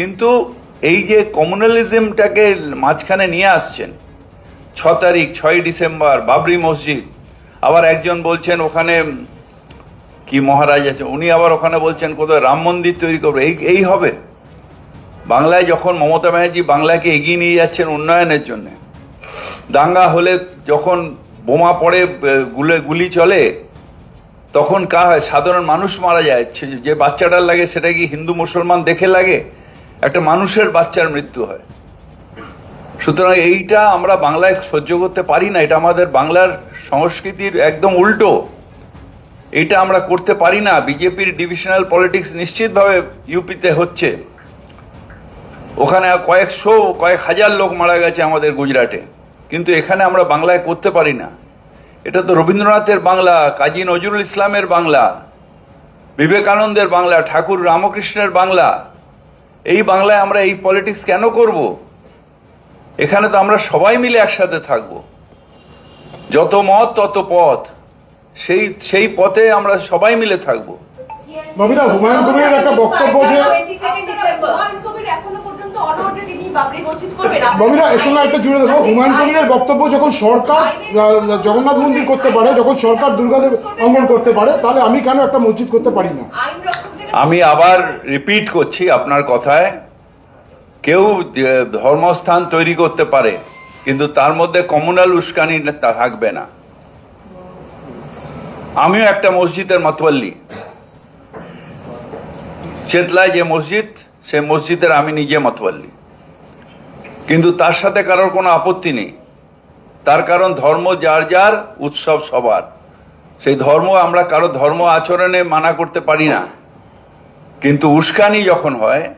কিন্তু এই যে কমিউনালিজমটাকে মাঝখানে নিয়ে আসছেন, ছ তারিখ, ছয় ডিসেম্বর, বাবরি মসজিদ, আবার একজন বলছেন ওখানে, কি মহারাজ আছে উনি আবার ওখানে বলছেন কোথাও রাম মন্দির তৈরি করবে, এই এই হবে। বাংলায় যখন মমতা ব্যানার্জি বাংলাকে এগিয়ে নিয়ে যাচ্ছেন উন্নয়নের জন্য, দাঙ্গা হলে যখন বোমা পড়ে গুলে, গুলি চলে, তখন কা হয়, সাধারণ মানুষ মারা যায় যে বাচ্চাটার লাগে সেটা কি হিন্দু মুসলমান দেখে লাগে? একটা মানুষের বাচ্চার মৃত্যু হয়। সুতরাং এইটা আমরা বাংলায় সহ্য করতে পারি না, এটা আমাদের বাংলার সংস্কৃতির একদম উল্টো। এটা আমরা করতে পারি না, বিজেপির ডিভিশনাল পলিটিক্স নিশ্চিতভাবে ইউপিতে হচ্ছে। ওখানে কয়েকশো কয়েক হাজার লোক মারা গেছে আমাদের গুজরাটে, কিন্তু এখানে আমরা বাংলায় করতে পারি না। এটা তো রবীন্দ্রনাথের বাংলা, কাজী নজরুল ইসলামের বাংলা, বিবেকানন্দের বাংলা, ঠাকুর রামকৃষ্ণের বাংলা এই বাংলায় আমরা এই পলিটিক্স কেন করব? এখানে তো আমরা সবাই মিলে একসাথে থাকব। যত মত, তত পথ। সেই সেই পথে আমরা সবাই মিলে থাকব। ববিতা, হুমায়ুন কবিরের একটা বক্তব্য যে ববিতা এর সঙ্গে একটা জুড়ে দেবো হুমায়ুন কবিরের বক্তব্য যখন সরকার জগন্নাথ মন্দির করতে পারে, যখন সরকার দুর্গাদেব অঙ্গন করতে পারে, তাহলে আমি কেন একটা মসজিদ করতে পারি না? আমি আবার রিপিট করছি আপনার কথায়। কেউ ধর্মস্থান তৈরি করতে পারে, কিন্তু তার মধ্যে কমিউনাল উস্কানি থাকবে না। আমিও একটা মসজিদের মতওয়াল্লি চেতলায় যে মসজিদ সে মসজিদের আমি নিজে মতওয়াল্লি কিন্তু তার সাথে কারোর কোনো আপত্তি নেই। তার কারণ ধর্ম যার যার, উৎসব সবার। সেই ধর্ম আমরা কারও ধর্ম আচরণে মানা করতে পারি না। কিন্তু উস্কানি যখন হয়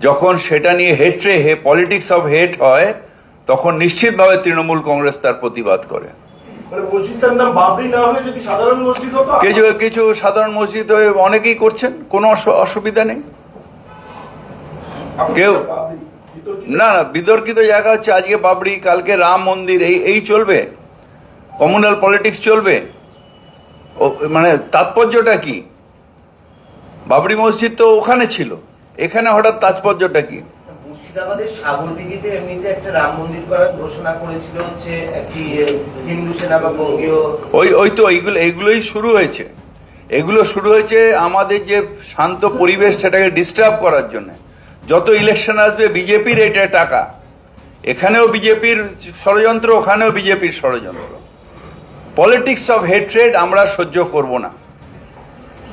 যখন সেটা নিয়ে হেট্রে হে পলিটিক্স অফ হেট হয় তখন নিশ্চিতভাবে তৃণমূল কংগ্রেস তার প্রতিবাদ করে। মানে কিছু কিছু সাধারণ মসজিদ হয়ে অনেকেই করছেন কোনো অসু- অসুবিধা নেই। কেউ না না বিতর্কিত জায়গা হচ্ছে আজকে বাবরি কালকে রাম মন্দির এই এই চলবে। কমিউনাল পলিটিক্স চলবে। মানে তাৎপর্যটা কি? বাবরি মসজিদ তো ওখানে ছিল। এখানে হঠাৎ তাৎপর্যটা কি? মুর্শিদাবাদের সাগরদিঘিতে এমনিতে একটা রাম মন্দির করার ঘোষণা করেছিল হচ্ছে একটি হিন্দু সেনা বা বঙ্গীয় ওই ওই তো এইগুলো এইগুলোই শুরু হয়েছে। এগুলো শুরু হয়েছে আমাদের যে শান্ত পরিবেশ সেটাকে ডিস্টার্ব করার জন্য। যত ইলেকশন আসবে বিজেপির এটা টাকা। এখানেও বিজেপির ষড়যন্ত্র ওখানেও বিজেপির ষড়যন্ত্র। পলিটিক্স অফ হেট্রেড আমরা সহ্য করব না।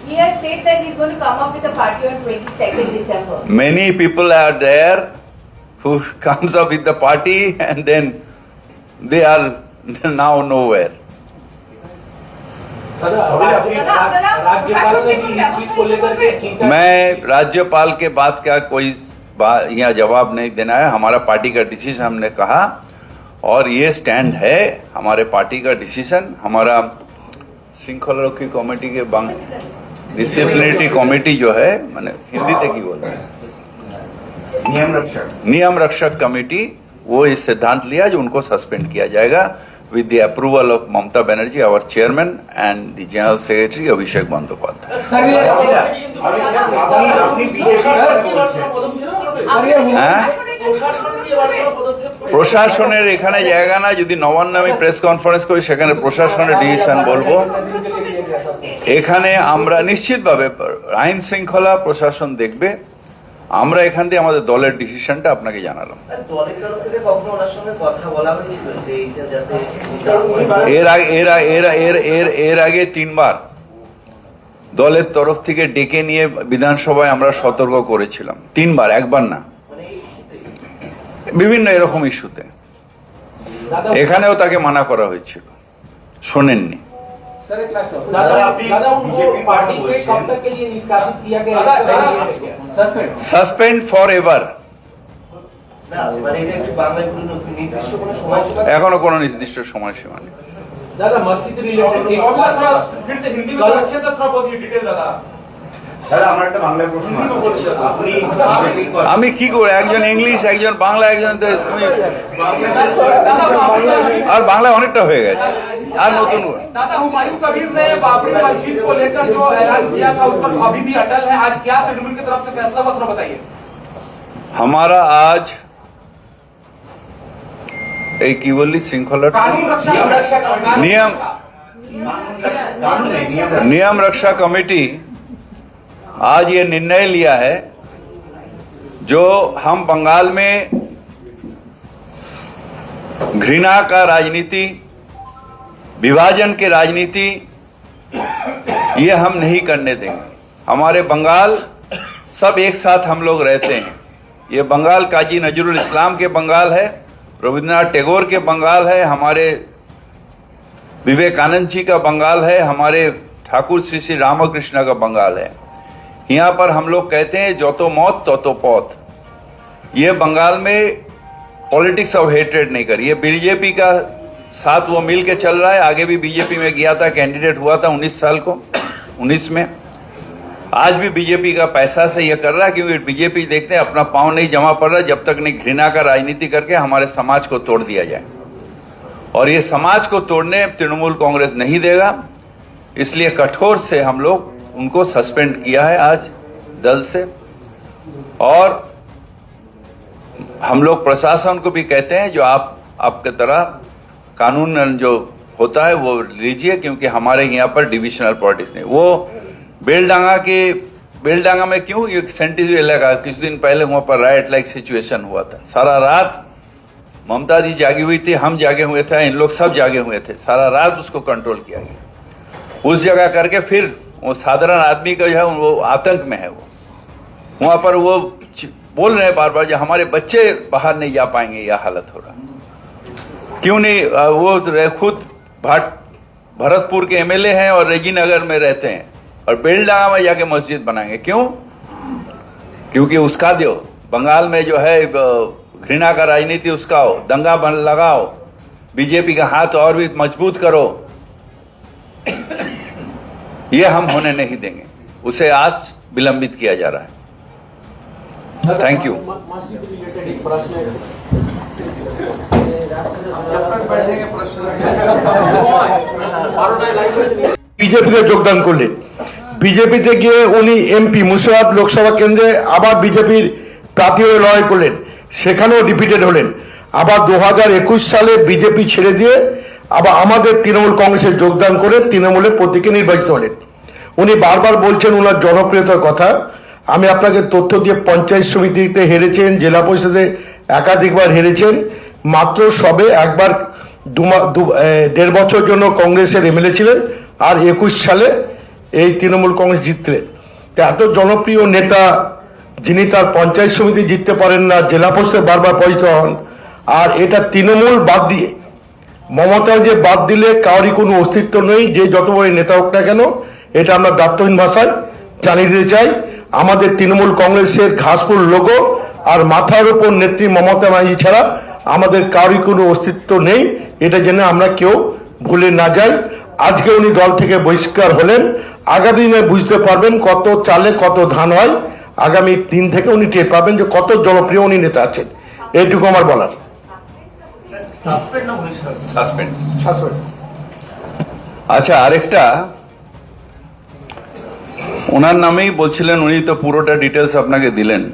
He has said that he's going to come up with a party on 22nd December. many people are there who comes up with the party and then they are now nowhere मैं राज्यपाल के बात का कोई यहाँ जवाब नहीं देना है हमारा पार्टी का डिसीज़न हमने कहा और ये स्टैंड है हमारे पार्टी का डिसीज़न हमारा श्रृंखला रक्षी कमेटी के बांग डिसिप्लिनरी कमेटी जो है मैंने हिंदी तक ही बोला নিয়ম রক্ষক नियम रक्षक कमेटी वो इस सिद्धांत लिया जो उनको सस्पेंड किया जाएगा with the approval of Mamata Banerjee our chairman and the general secretary Abhishek Bandopadhyay আপনি আপনি বিজেপির সাথে বলছেন হ্যাঁ প্রশাসনের এখানে জায়গা না যদি নবান্ন আমি প্রেস কনফারেন্স করি সেখানে প্রশাসনের ডিসিশন বলবো এখানে আমরা নিশ্চিতভাবে আইন শৃঙ্খলা প্রশাসন দেখবে। আমরা এখান দিয়ে আমাদের দলের ডিসিশনটা আপনাকে জানালাম। এর আগে এর আগে- এর এর এর এর আগে তিনবার দলের তরফ থেকে ডেকে নিয়ে বিধানসভায় আমরা সতর্ক করেছিলাম। তিনবার একবার না। মানে বিভিন্ন এরকম ইস্যুতে। এখানেও তাকে মানা করা হয়েছিল। শোনেননি। सर एक लास्ट दादा उनको पार्टी से कब तक के लिए निष्कासित किया गया? सस्पेंड सस्पेंड फॉर एवर এখনও কোনো নির্দিষ্ট সময়সীমা নেই। আমি কি করে? একজন ইংলিশ একজন বাংলা একজন আর বাংলা অনেকটা হয়ে গেছে। यार तो दादा हुमायूं कबीर ने बाबरी मस्जिद को लेकर जो ऐलान किया था उस पर तो अभी भी अटल है। आज क्या तृणमूल की तरफ़ से फैसला हुआ बताइए। हमारा आज एक युवली श्रृंखला नियम नियम रक्षा कमेटी आज ये निर्णय लिया है जो हम बंगाल में घृणा का राजनीति विभाजन की राजनीति, ये हम नहीं करने देंगे। हमारे बंगाल सब एक साथ हम लोग रहते हैं। ये बंगाल काजी नजरुल इस्लाम के बंगाल है, रविंद्रनाथ टैगोर के बंगाल है, हमारे विवेकानंद जी का बंगाल है, हमारे ठाकुर श्री श्री रामकृष्ण का बंगाल है। यहाँ पर हम लोग कहते हैं, जो तो मौत तो तो पौत। ये बंगाल में पॉलिटिक्स ऑफ़ हेट्रेड नहीं करी। ये बीजेपी का साथ वो मिल के चल रहा है। आगे भी बीजेपी में गया था कैंडिडेट हुआ था 19 साल को 19 में। आज भी बीजेपी का पैसा से यह कर रहा है क्योंकि बीजेपी देखते हैं, अपना पाँव नहीं जमा पड़ रहा, जब तक नहीं घृणा का राजनीति करके हमारे समाज को तोड़ दिया जाए। और ये समाज को तोड़ने तृणमूल कांग्रेस नहीं देगा, इसलिए कठोर से हम लोग उनको सस्पेंड किया है आज दल से। और हम लोग प्रशासन को भी कहते हैं, जो आप, आपके तरह कानून जो होता है वो लीजिए, क्योंकि हमारे यहाँ पर डिविजनल पॉलिटिक्स नहीं। वो बेलडांगा के, बेलडांगा में क्यों ये सेंटिव लगा? कुछ दिन पहले वहाँ पर राइट लाइक सिचुएशन हुआ था। सारा रात ममता जी जागी हुई थी, हम जागे हुए थे, इन लोग सब जागे हुए थे। सारा रात उसको कंट्रोल किया गया। उस जगह करके फिर वो साधारण आदमी का जो है, वो आतंक में है वो। वहाँ पर वो बोल रहे हैं बार बार जो हमारे बच्चे बाहर नहीं जा पाएँगे, यह हालत हो रहा क्यों नहीं? वो खुद भाट भरतपुर के एमएलए हैं और रेजी नगर में रहते हैं और बेलडांगा में जाके मस्जिद बनाएँगे। क्यों? क्योंकि उसका दो बंगाल में जो है घृणा का राजनीति उसका हो। दंगा बन लगाओ। बीजेपी का हाथ और भी मज़बूत करो। ये हम होने नहीं देंगे। उसे आज विलंबित किया जा रहा है। थैंक यू বিজেপিতে যোগদান করলেন। বিজেপিতে গিয়ে উনি এমপি, মুর্শিদাবাদ লোকসভা কেন্দ্রে আবার বিজেপির প্রার্থী হয়ে লড়াই করলেন। সেখানেও রিপিটেড হলেন। আবার দু হাজার একুশ সালে বিজেপি ছেড়ে দিয়ে আবার আমাদের তৃণমূল কংগ্রেসে যোগদান করে তৃণমূলের প্রতীকে নির্বাচিত হলেন। উনি বারবার বলছেন ওনার জনপ্রিয়তার কথা। আমি আপনাকে তথ্য দিয়ে পঞ্চায়েত সমিতিতে হেরেছেন, জেলা পরিষদে একাধিকবার হেরেছেন। মাত্র সবে একবার দু দেড় বছর জন্য কংগ্রেসের এমএলএ ছিলেন আর একুশ সালে এই তৃণমূল কংগ্রেস জিতলেন। তা এত জনপ্রিয় নেতা যিনি তার পঞ্চায়েত সমিতি জিততে পারেন না, জেলা পরিষদে বারবার পরিচিত হন, আর এটা তৃণমূল বাদ দিয়ে। মমতা যে বাদ দিলে কারোরই কোনো অস্তিত্ব নেই, যে যত বড় নেতা হোক না কেন, এটা আমরা দায়িত্বহীন ভাষায় জানিয়ে দিতে চাই। আমাদের তৃণমূল কংগ্রেসের ঘাসফুল লোগো আর মাথার উপর নেত্রী মমতা ব্যানার্জি ছাড়া আমাদের কারোরই কোনো অস্তিত্ব নেই। এটা জেনে আমরা কেউ ভুলে না যাই। আজকে উনি দল থেকে বহিষ্কার হলেন। আগামী দিনে বুঝতে পারবেন কত চালে কত ধান হয়। আগামী দিন থেকে উনি টের পাবেন যে কত জনপ্রিয় উনি নেতা আছেন। এইটুকু আমার বলার। আচ্ছা আরেকটা। ওনার নামেই বলছিলেন উনি তো পুরোটা ডিটেলস আপনাকে দিলেন।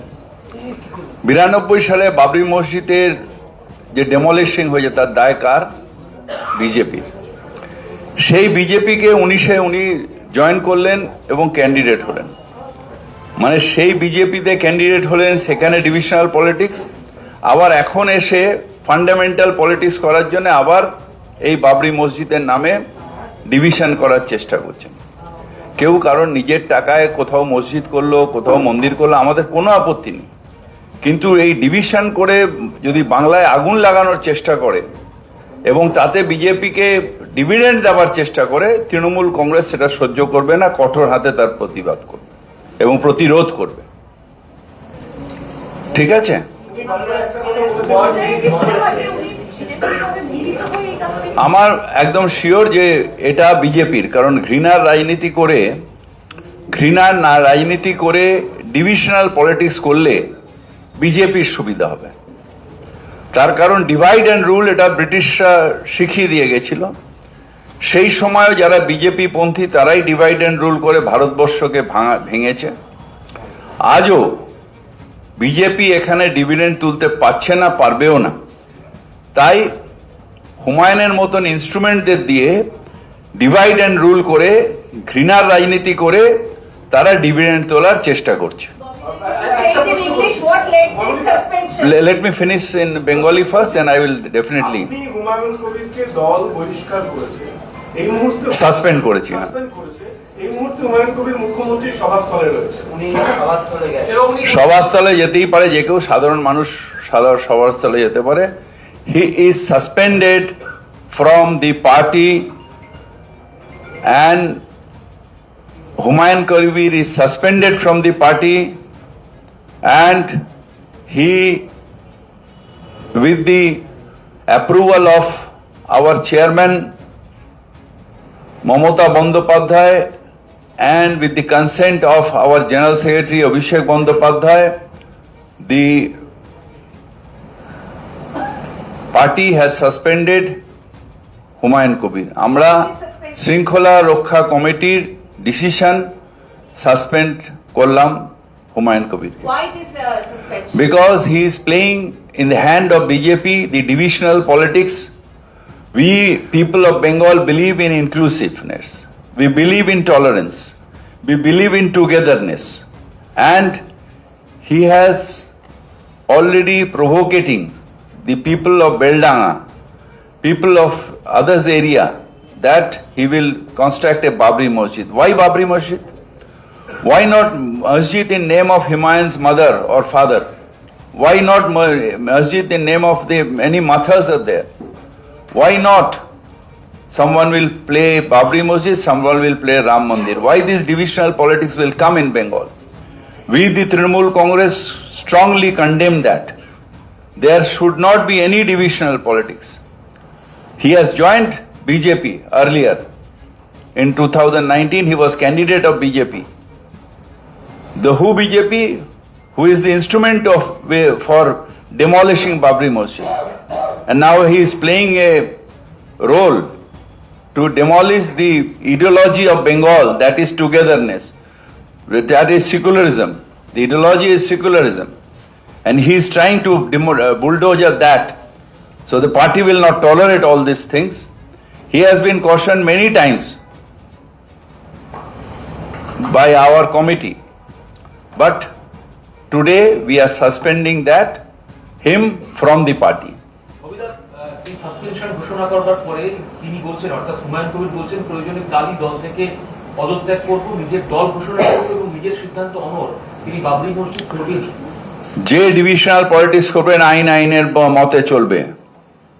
বিরানব্বই সালে বাবরি মসজিদের যে ডেমলিশিং হয়েছে তার দায় কার বিজেপির সেই বিজেপিকে উনিশে উনি জয়েন করলেন এবং ক্যান্ডিডেট হলেন। মানে সেই বিজেপিতে ক্যান্ডিডেট হলেন সেখানে ডিভিশনাল পলিটিক্স আবার এখন এসে ফান্ডামেন্টাল পলিটিক্স করার জন্য আবার এই বাবরি মসজিদের নামে ডিভিশন করার চেষ্টা করছেন। কেউ কারণ নিজের টাকায় কোথাও মসজিদ করল, কোথাও মন্দির করল, আমাদের কোনো আপত্তি নেই। কিন্তু এই ডিভিশন করে যদি বাংলায় আগুন লাগানোর চেষ্টা করে এবং তাতে বিজেপিকে ডিভিডেন্ড দেওয়ার চেষ্টা করে, তৃণমূল কংগ্রেস সেটা সহ্য করবে না, কঠোর হাতে তার প্রতিবাদ করবে এবং প্রতিরোধ করবে। ঠিক আছে? আমার একদম শিওর যে এটা বিজেপির, কারণ ঘৃণার রাজনীতি করে, ঘৃণার না রাজনীতি করে ডিভিশনাল পলিটিক্স করলে বিজেপির সুবিধা হবে। তার কারণ ডিভাইড অ্যান্ড রুল এটা ব্রিটিশরা শিখিয়ে দিয়ে গেছিল। সেই সময়ও যারা বিজেপি পন্থী, তারাই ডিভাইড অ্যান্ড রুল করে ভারতবর্ষকে ভাঙা, ভেঙেছে। আজও বিজেপি এখানে ডিভিডেন্ড তুলতে পারছে না, পারবেও না। তাই হুমায়ুনের মতন ইনস্ট্রুমেন্টদের দিয়ে ডিভাইড অ্যান্ড রুল করে, ঘৃণার রাজনীতি করে তারা ডিভিডেন্ড তোলার চেষ্টা করছে। Let me finish in Bengali first then I will definitely আপনি হুমায়ুন কবিরকে দল বহিষ্কার করেছে। এই মুহূর্তে সাসপেন্ড করেছি হ্যাঁ। সাসপেন্ড করেছে। এই মুহূর্তে হুমায়ুন কবির মুখ্যমন্ত্রীর সভাস্থলে রয়েছে। উনি সভাস্থলে গেছেন সভাস্থলে যেতেই পারে যে কেউ সাধারণ মানুষ সাধারণ সভাস্থলে যেতে পারে। He is suspended from the party and Humayun Kabir is suspended from the party and he with the approval of our chairman Mamata Bandyopadhyay and with the consent of our General Secretary Abhishek Bandyopadhyay, the party has suspended Humayun Kabir আমরা শৃঙ্খলা রক্ষা কমিটির decision suspend করলাম Humayun Kabir. Why this uh, suspension? Because he is playing in the hand of BJP, the divisional politics. We people of Bengal believe in inclusiveness. We believe in tolerance. We believe in togetherness. And he has already provoking the people of Beldanga, people of others area, that he will construct a Babri Masjid. Why Babri Masjid? Why not masjid in name of Humayun's mother or father? Why not ma- masjid in name of the many mathas are there? Why not? Someone will play Babri Masjid, someone will play Ram Mandir. Why this divisional politics will come in Bengal? We, the Trinamool Congress, strongly condemn that. There should not be any divisional politics. He has joined BJP earlier. In 2019, he was candidate of BJP. The who BJP, who is the instrument of for demolishing Babri Masjid, and now he is playing a role to demolish the ideology of Bengal, that is togetherness, that is secularism. The ideology is secularism, and he is trying to uh, bulldoze that. So the party will not tolerate all these things. He has been cautioned many times by our committee. But today we are suspending that him from the party. Abhijit, আহ, এই suspension ঘোষণা করবার পরে তিনি বলছেন অর্থাৎ হুমায়ুন কবির বলছেন প্রয়োজনে কালই দল থেকে পদত্যাগ করব নিজের দল ঘোষণা করব এবং নিজের সিদ্ধান্ত অনর। তিনি বাবরি মসজিদ করবেনই। যে ডিভিশনাল পলিটিক্স করবেন আইন আইনের মতে চলবে।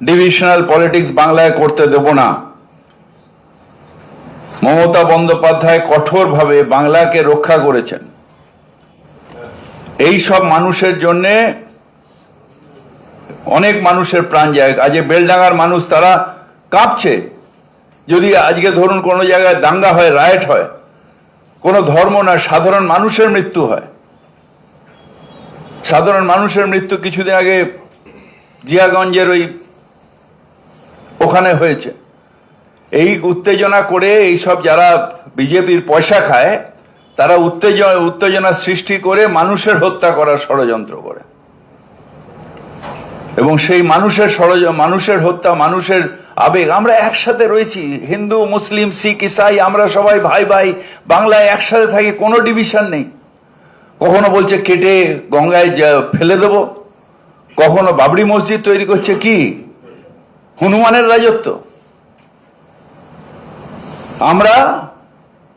ডিভিশনাল পলিটিক্স বাংলায় করতে দেব না। মমতা বন্দ্যোপাধ্যায় কঠোরভাবে বাংলাকে রক্ষা করেছেন। এই সব মানুষের জন্যে অনেক মানুষের প্রাণ যায়। আজ বেলডাঙ্গার মানুষ তারা কাঁপছে। যদি আজকে ধরুন কোনো জায়গায় দাঙ্গা হয়, রায়ট হয়, কোনো ধর্ম না সাধারণ মানুষের মৃত্যু হয়। সাধারণ মানুষের মৃত্যু কিছুদিন আগে জিয়াগঞ্জের ওই ওখানে হয়েছে। এই উত্তেজনা করে এই সব যারা বিজেপির পয়সা খায় তারা উত্তেজনা উত্তেজনা সৃষ্টি করে মানুষের হত্যা করার ষড়যন্ত্র করে। এবং সেই মানুষের ষড়য, মানুষের হত্যা, মানুষের আবেগ, আমরা একসাথে রয়েছি। হিন্দু, মুসলিম, শিখ, ইসাই, আমরা সবাই ভাই ভাই, বাংলায় একসাথে থাকি, কোনো ডিভিশন নেই। কখনো বলছে কেটে গঙ্গায় ফেলে দেব। কখনো বাবরি মসজিদ তৈরি করছে কি? হনুমানের রাজত্ব। আমরা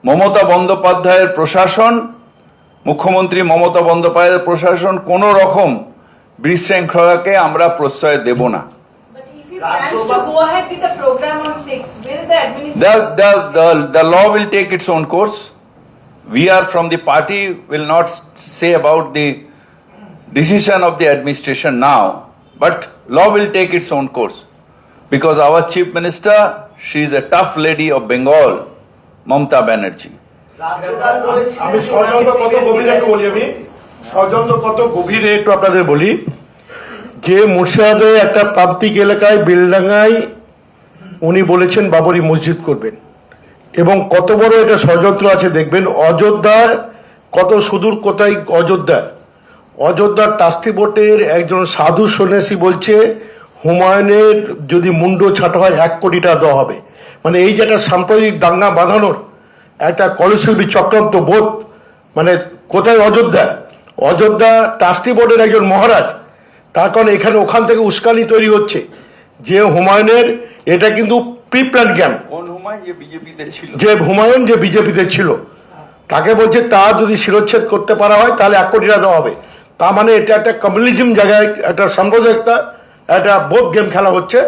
মমতা বন্দ্যোপাধ্যায়ের প্রশাসন মুখ্যমন্ত্রী মমতা বন্দ্যোপাধ্যায়ের প্রশাসন কোনো রকম বিশৃঙ্খলাকে আমরা প্রশ্রয় দেব না But if he plans to go ahead with the program on 6th, will the administration? The, the, the, the law will take its own course. We are from the party, will not say about the decision of the administration now, but law will take its own course. Because our chief minister, she is a tough lady of Bengal, Mamta Banerjee. আমি ষড়যন্ত্র কত গভীরে একটু বলি আমি? গভীরে একটু আপনাদের বলি? যে মুর্শিদাবাদে একটা প্রান্তিক এলাকায় বেলডাঙ্গায় উনি বলেছেন বাবরি মসজিদ করবেন। এবং কত বড় এটা ষড়যন্ত্র আছে দেখবেন অযোধ্যায় কত সুদূর কোথায় অযোধ্যা? অযোধ্যার ট্রাস্টি বোর্ডের একজন সাধু সন্ন্যাসী বলছে, হুমায়ুনের যদি মুন্ড ছাটা হয়, এক কোটি টাকা দেওয়া হবে। মানে এই যে একটা সাম্প্রদায়িক দাঙ্গা বাঁধানোর একটা কলশিল্পী চক্রান্ত বোধ মানে কোথায় অযোধ্যা? অযোধ্যা ট্রাস্টি বোর্ডের একজন মহারাজ তার কারণ এখানে ওখান থেকে উস্কানি তৈরি হচ্ছে। যে হুমায়ুনের এটা কিন্তু প্রি প্ল্যান জ্ঞান হুমায়ুন? যে বিজেপিতে যে হুমায়ুন যে বিজেপিতে ছিল। তাকে বলছে তা যদি শিরোচ্ছেদ করতে পারা হয় তাহলে এক কোটি টাকা দেওয়া হবে। তার মানে এটা একটা কমিউনিজম জায়গায় একটা সাম্প্রদায়িকতা একটা বোধ গেম খেলা হচ্ছে।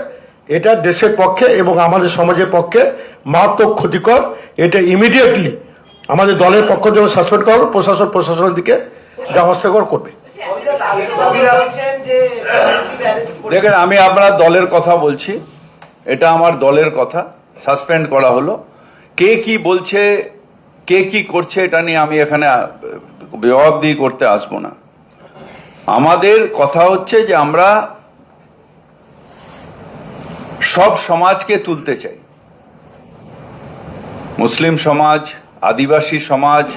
এটা দেশের পক্ষে এবং আমাদের সমাজের পক্ষে মারাত্মক ক্ষতিকর। এটা ইমিডিয়েটলি আমাদের দলের পক্ষ থেকে সাসপেন্ড করা প্রশাসন প্রশাসনের দিকে যা হস্তক্ষেপ করবে। দেখেন, আমি আপনার দলের কথা বলছি। এটা আমার দলের কথা। সাসপেন্ড করা হলো। কে কি বলছে, কে কি করছে, এটা নিয়ে আমি এখানে জবাবদিহি করতে আসব না। আমাদের কথা হচ্ছে যে আমরা সব সমাজকে তুলতে চাই। মুসলিম সমাজ, আদিবাসী সমাজ,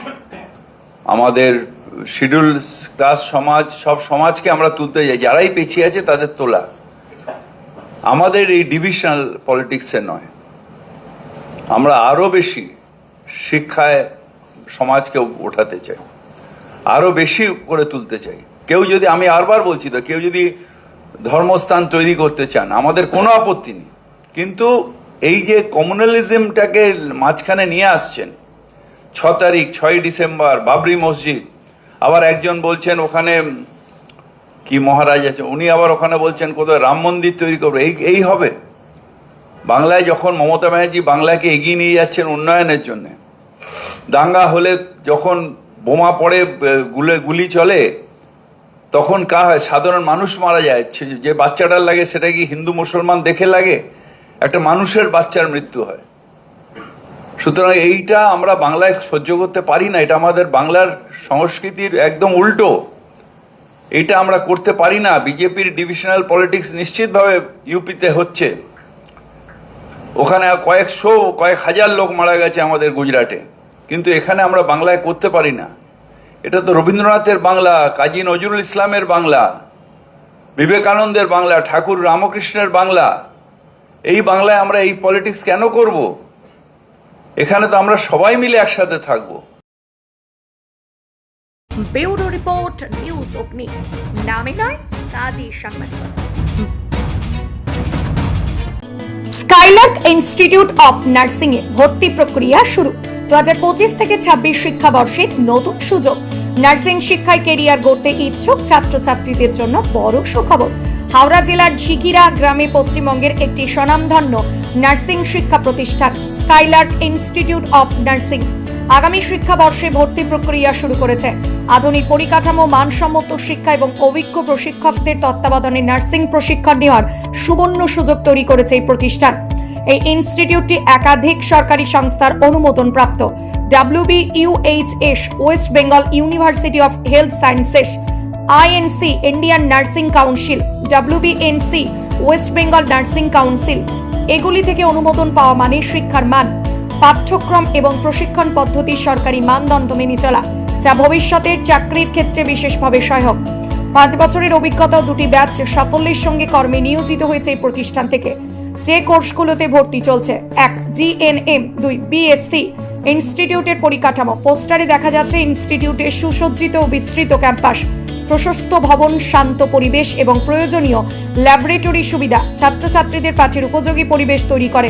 আমাদের শিডিউল ক্লাস সমাজ, সব সমাজকে আমরা তুলতে যাই যারাই পেছিয়ে আছে তাদের তোলা। আমাদের এই ডিভিশনাল পলিটিক্সে নয়। আমরা আরও বেশি শিক্ষায় সমাজকে ওঠাতে চাই। আরও বেশি করে তুলতে চাই। কেউ যদি, আমি আরবার বলছি তো, কেউ যদি ধর্মস্থান তৈরি করতে চান, আমাদের কোনো আপত্তি নেই। কিন্তু এই যে কমিউনালিজমটাকে মাঝখানে নিয়ে আসছেন, ছ তারিখ, ছয় ডিসেম্বর, বাবরি মসজিদ, আবার একজন বলছেন ওখানে, কি মহারাজ আছে উনি আবার ওখানে বলছেন কোথাও রাম মন্দির তৈরি করবে, এই এই হবে। বাংলায় যখন মমতা ব্যানার্জি বাংলাকে এগিয়ে নিয়ে যাচ্ছেন উন্নয়নের জন্য, দাঙ্গা হলে যখন বোমা পড়ে গুলে, গুলি চলে তখন কা হয়, সাধারণ মানুষ মারা যায়। যে বাচ্চাটার লাগে সেটা কি হিন্দু মুসলমান দেখে লাগে? একটা মানুষের বাচ্চার মৃত্যু হয়। সুতরাং এইটা আমরা বাংলায় সহ্য করতে পারি না। এটা আমাদের বাংলার সংস্কৃতির একদম উল্টো। এটা আমরা করতে পারি না। বিজেপির ডিভিশনাল পলিটিক্স নিশ্চিতভাবে ইউপিতে হচ্ছে। ওখানে কয়েকশো কয়েক হাজার লোক মারা গেছে আমাদের গুজরাটে। কিন্তু এখানে আমরা বাংলায় করতে পারি না। এটা তো রবীন্দ্রনাথের বাংলা, কাজী নজরুল ইসলামের বাংলা, বিবেকানন্দের বাংলা, ঠাকুর রামকৃষ্ণের বাংলা। এই বাংলায় আমরা এই পলিটিক্স কেন করব? এখানে তো আমরা সবাই মিলে একসাথে থাকব। রিপোর্ট, নিউজ অগ্নি। নামে নয়, কাজী সাংবাদিকতা। স্কাইলার্ক ইনস্টিটিউট অফ নার্সিং এ ভর্তি প্রক্রিয়া শুরু। দু থেকে ছাব্বিশ শিক্ষাবর্ষে নতুন সুযোগ। নার্সিং শিক্ষায় কেরিয়ার গড়তে ইচ্ছুক ছাত্রছাত্রীদের জন্য বড় সুখবর। হাওড়া জেলার ঝিকিরা গ্রামে পশ্চিমবঙ্গের একটি স্বনামধন্য নার্সিং শিক্ষা প্রতিষ্ঠান, স্কাইলার্ক ইনস্টিটিউট অফ নার্সিং। আগামী শিক্ষাবর্ষে ভর্তি প্রক্রিয়া শুরু করেছে আধুনিক পরিকাঠামো, মানসম্মত শিক্ষা এবং অভিজ্ঞ প্রশিক্ষকদের তত্ত্বাবধানে নার্সিং প্রশিক্ষণ নেওয়ার সুবর্ণ সুযোগ তৈরি করেছে এই প্রতিষ্ঠান। এই ইনস্টিটিউটটি একাধিক সরকারি সংস্থার অনুমোদন প্রাপ্ত WB UHS west Bengal university of health sciences INC Indian nursing council WBNC west Bengal nursing council. এগুলি থেকে অনুমোদন পাওয়া মানে শিক্ষার মান। পাঠ্যক্রম এবং প্রশিক্ষণ পদ্ধতি সরকারি মানদণ্ড মেনে চলা। যা ভবিষ্যতের চাকরির ক্ষেত্রে বিশেষভাবে সহায়ক। পাঁচ বছরের অভিজ্ঞতা দুটি ব্যাচ সাফল্যের সঙ্গে কর্মে নিয়োজিত হয়েছে এই প্রতিষ্ঠান থেকে। যে কোর্সগুলোতে ভর্তি চলছে, এক, জিএনএম, দুই, বিএসসি, ইনস্টিটিউটের পরিকাঠামো। পোস্টারে দেখা যাচ্ছে ইনস্টিটিউটের সুসজ্জিত ও বিস্তৃত ক্যাম্পাস, প্রশস্ত ভবন, শান্ত পরিবেশ এবং প্রয়োজনীয় ল্যাবরেটরি সুবিধা। ছাত্রছাত্রীদের পাঠের উপযোগী পরিবেশ তৈরি করে।